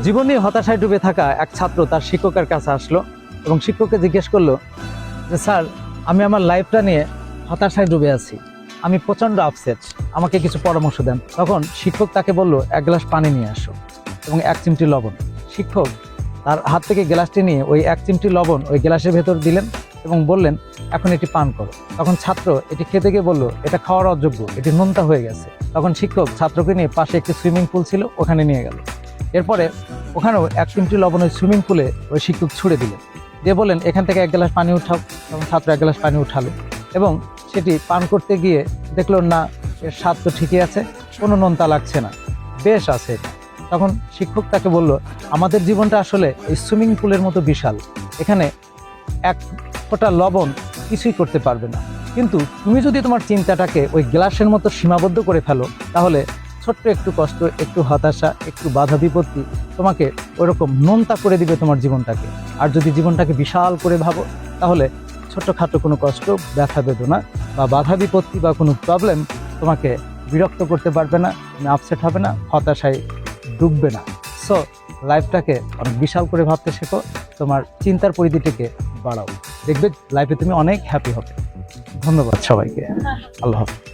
জীবনে হতাশায় ডুবে থাকা এক ছাত্র তার শিক্ষকের কাছে আসলো এবং শিক্ষককে জিজ্ঞেস করল যে, স্যার, আমি আমার লাইফটা নিয়ে হতাশায় ডুবে আছি। আমি প্রচণ্ড আপসেট আমাকে কিছু পরামর্শ দেন। তখন শিক্ষক তাকে বলল, এক গ্লাস পানি নিয়ে আসো এবং এক চিমটি লবণ। শিক্ষক তার হাত থেকে গ্লাসটি নিয়ে ওই এক চিমটি লবণ ওই গ্লাসের ভেতর দিলেন এবং বললেন, এখন এটি পান করো। তখন ছাত্র এটি খেতে গিয়ে বলল, এটা খাওয়ার অযোগ্য, এটি নোনতা হয়ে গেছে। তখন শিক্ষক ছাত্রকে নিয়ে পাশে একটি সুইমিং পুল ছিল, ওখানে নিয়ে গেল। এরপরে ওখানেও এক চিমটি লবণ ওই সুইমিং পুলে ওই শিক্ষক ছুড়ে দিলেন। দিয়ে বললেন, এখান থেকে এক গ্লাস পানি উঠাও। তখন ছাত্র এক গ্লাস পানি উঠালো। এবং সেটি পান করতে গিয়ে দেখল না, এর স্বাদ তো ঠিকই আছে, কোনো নোনতা লাগছে না। বেশ আছে তখন শিক্ষক তাকে বলল, আমাদের জীবনটা আসলে এই সুইমিং পুলের মতো বিশাল। এখানে এক ফোঁটা লবণ কিছুই করতে পারবে না। কিন্তু তুমি যদি তোমার চিন্তাটাকে ওই গ্লাসের মতো সীমাবদ্ধ করে ফেলো, তাহলে ছোট্ট একটু কষ্ট, একটু হতাশা, একটু বাধা বিপত্তি তোমাকে ওরকম নোনতা করে দিবে তোমার জীবনটাকে। আর যদি জীবনটাকে বিশাল করে ভাবো, তাহলে ছোট্টখাটো কোনো কষ্ট, ব্যথা বেদনা বা বাধা বিপত্তি বা কোনো প্রবলেম তোমাকে বিরক্ত করতে পারবে না আপসেট হবে না, হতাশায় ডুববে না। সো লাইফটাকে অনেক বিশাল করে ভাবতে শেখো, তোমার চিন্তার পরিধিটিকে বাড়াও। দেখবে লাইফে তুমি অনেক হ্যাপি হবে। ধন্যবাদ সবাইকে। আল্লাহ হাফিজ।